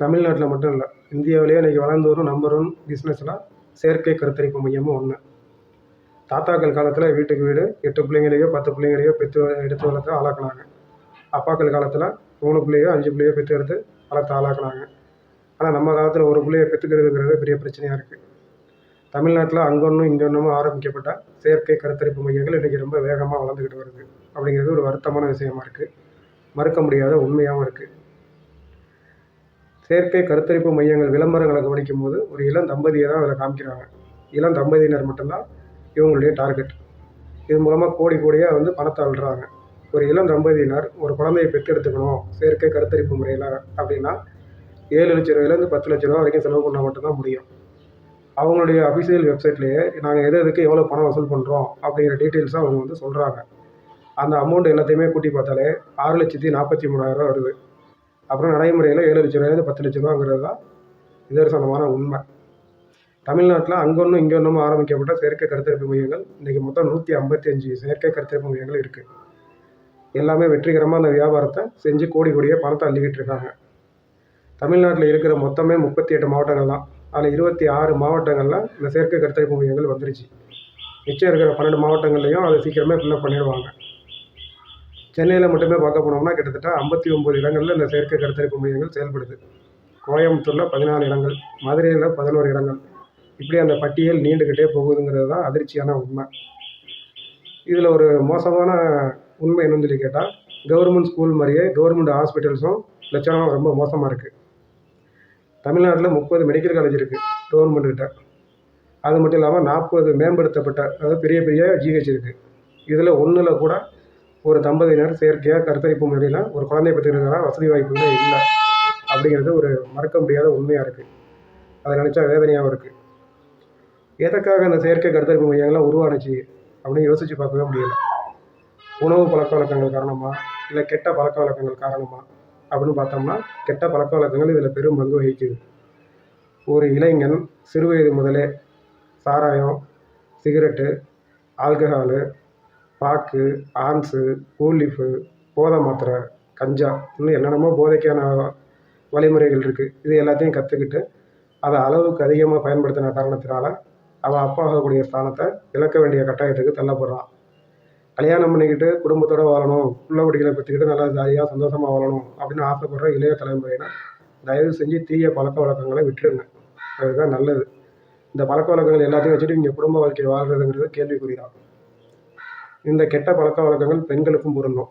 தமிழ்நாட்டில் மட்டும் இல்லை இந்தியாவிலேயே இன்றைக்கி வளர்ந்து வரும் நம்பர் ஒன் பிஸ்னஸில் செயற்கை கருத்தரிப்பு மையமும் ஒன்று தாத்தாக்கள் காலத்தில் வீட்டுக்கு வீடு எட்டு பிள்ளைங்களையோ பத்து பிள்ளைங்களையோ பெற்று எடுத்து வளர்த்து ஆளாக்குனாங்க. அப்பாக்கள் காலத்தில் மூணு பிள்ளையோ அஞ்சு பிள்ளையோ பெற்று எடுத்து வளர்த்து ஆளாக்குனாங்க. ஆனால் நம்ம காலத்தில் ஒரு பிள்ளையை பெற்றுக்கிறதுங்கிறது பெரிய பிரச்சனையாக இருக்குது தமிழ்நாட்டில் அங்கொன்றும் இங்கொன்றும் ஆரம்பிக்கப்பட்ட செயற்கை கருத்தரிப்பு மையங்கள் இன்றைக்கி ரொம்ப வேகமாக வளர்ந்துக்கிட்டு வருது. அப்படிங்கிறது ஒரு வருத்தமான விஷயமா இருக்குது மறுக்க முடியாத உண்மையாகவும் இருக்குது செயற்கை கருத்தரிப்பு மையங்கள் விளம்பரங்களை கவனிக்கும் போது ஒரு இளம் தம்பதியை தான் அதில் காமிக்கிறாங்க. இளம் தம்பதியினர் மட்டும்தான் இவங்களுடைய டார்கெட் இது மூலமாக கோடி கோடியாக வந்து பணத்தை அள்ளுறாங்க. ஒரு இளம் தம்பதியினர் ஒரு குழந்தையை பெற்றெடுத்துக்கணும் செயற்கை கருத்தரிப்பு முறையில் அப்படின்னா ஏழு லட்ச ரூபாயிலேருந்து பத்து லட்ச ரூபா வரைக்கும் செலவு பண்ணால் மட்டும்தான் முடியும். அவங்களுடைய அஃபிஷியல் வெப்சைட்லேயே நாங்கள் எது எதுக்கு எவ்வளோ பணம் வசூல் பண்ணுறோம் அப்படிங்கிற டீட்டெயில்ஸாக அவங்க வந்து சொல்கிறாங்க அந்த அமௌண்ட் எல்லாத்தையுமே கூட்டி பார்த்தாலே ஆறு லட்சத்தி நாற்பத்தி மூணாயிரரூவா வருது. அப்புறம் நடைமுறையில் ஏழு லட்ச ரூபாயிலேருந்து பத்து லட்ச ரூபாங்கிறது தான் நிதர்சனமான உண்மை. தமிழ்நாட்டில் அங்கொன்றும் இங்கொன்றும் ஆரம்பிக்கப்பட்ட செயற்கை கருத்தரிப்பு மையங்கள் இன்றைக்கி மொத்தம் நூற்றி ஐம்பத்தி அஞ்சு செயற்கை கருத்தரிப்பு மையங்கள் இருக்குது எல்லாமே வெற்றிகரமாக அந்த வியாபாரத்தை செஞ்சு கோடி கோடியாக பணத்தை அள்ளிக்கிட்டு இருக்காங்க. தமிழ்நாட்டில் இருக்கிற மொத்தமே முப்பத்தி எட்டு மாவட்டங்கள் தான். அதில் இருபத்தி ஆறு மாவட்டங்களில் இந்த செயற்கை கருத்தரிப்பு மையங்கள் வந்துருச்சு. மிச்சம் இருக்கிற பன்னெண்டு மாவட்டங்கள்லையும் அதை சீக்கிரமே ஃபில்லப் பண்ணிடுவாங்க. சென்னையில் மட்டுமே பார்க்க போனோம்னா கிட்டத்தட்ட ஐம்பத்தி ஒம்பது இடங்களில் இந்த செயற்கை கருத்தரிப்பு மையங்கள் செயல்படுது. கோயம்புத்தூரில் பதினாலு இடங்கள் மதுரையில் பதினோரு இடங்கள். இப்படி அந்த பட்டியல் நீண்டுக்கிட்டே போகுதுங்கிறது தான் அதிர்ச்சியான உண்மை. இதில் ஒரு மோசமான உண்மை என்னன்னு சொல்லி கேட்டால் கவர்மெண்ட் ஸ்கூல் மாதிரியே கவர்மெண்ட் ஹாஸ்பிட்டல்ஸும் லட்சணம் ரொம்ப மோசமாக இருக்குது தமிழ்நாட்டில் முப்பது மெடிக்கல் காலேஜ் இருக்குது கவர்மெண்ட்டுக்கிட்ட அது மட்டும் இல்லாமல் நாற்பது மேம்படுத்தப்பட்ட அதாவது பெரிய பெரிய ஜிஹெச் இருக்குது இதில் ஒன்றில் கூட ஒரு தம்பதியினர் செயற்கையாக கருத்தரிப்பு முறையில் ஒரு குழந்தை பெற்றுக்கிறதுக்கான வசதி வாய்ப்புகளே இல்லை. அப்படிங்கிறது ஒரு மறக்க முடியாத உண்மையாக இருக்குது அதை நினச்சா வேதனையாகவும் இருக்குது எதற்காக அந்த செயற்கை கருத்தரிப்பு மையங்கள்லாம் உருவானுச்சு அப்படின்னு யோசித்து பார்க்கவே முடியல. உணவு பழக்க வழக்கங்கள் காரணமாக இல்லை கெட்ட பழக்க வழக்கங்கள் காரணமாக அப்படின்னு பார்த்தோம்னா கெட்ட பழக்க வழக்கங்கள் இதில் பெரும் பங்கு வகிக்குது. ஒரு இளைஞன் சிறுவயது முதலே சாராயம் சிகரெட்டு ஆல்கஹாலு பாக்கு ஆன்ஸு கூலிஃபு போதை மாத்திரை கஞ்சா இன்னும் என்னென்னமோ போதைக்கான வழிமுறைகள் இருக்குது இது எல்லாத்தையும் கற்றுக்கிட்டு அதை அளவுக்கு அதிகமாக பயன்படுத்தின காரணத்தினால அவன் அப்பா ஆகக்கூடிய ஸ்தானத்தை இழக்க வேண்டிய கட்டாயத்துக்கு தள்ளப்படுறான் கல்யாணம் பண்ணிக்கிட்டு குடும்பத்தோடு வாழணும் பிள்ளை குடிகளை பற்றிக்கிட்டு நல்லா ஜாலியாக சந்தோஷமாக வாழணும் அப்படின்னு ஆசைப்படுற இளைய தலைமுறையினர் தயவு செஞ்சு தீய பழக்க வழக்கங்களை விட்டுருங்க. அதுதான் நல்லது. இந்த பழக்க வழக்கங்கள் எல்லாத்தையும் வச்சுட்டு இங்கே குடும்ப வாழ்க்கையை வாழ்கிறதுங்கிறது கேள்விக்குறிதான். இந்த கெட்ட பழக்க வழக்கங்கள் பெண்களுக்கும் பொருந்தும்.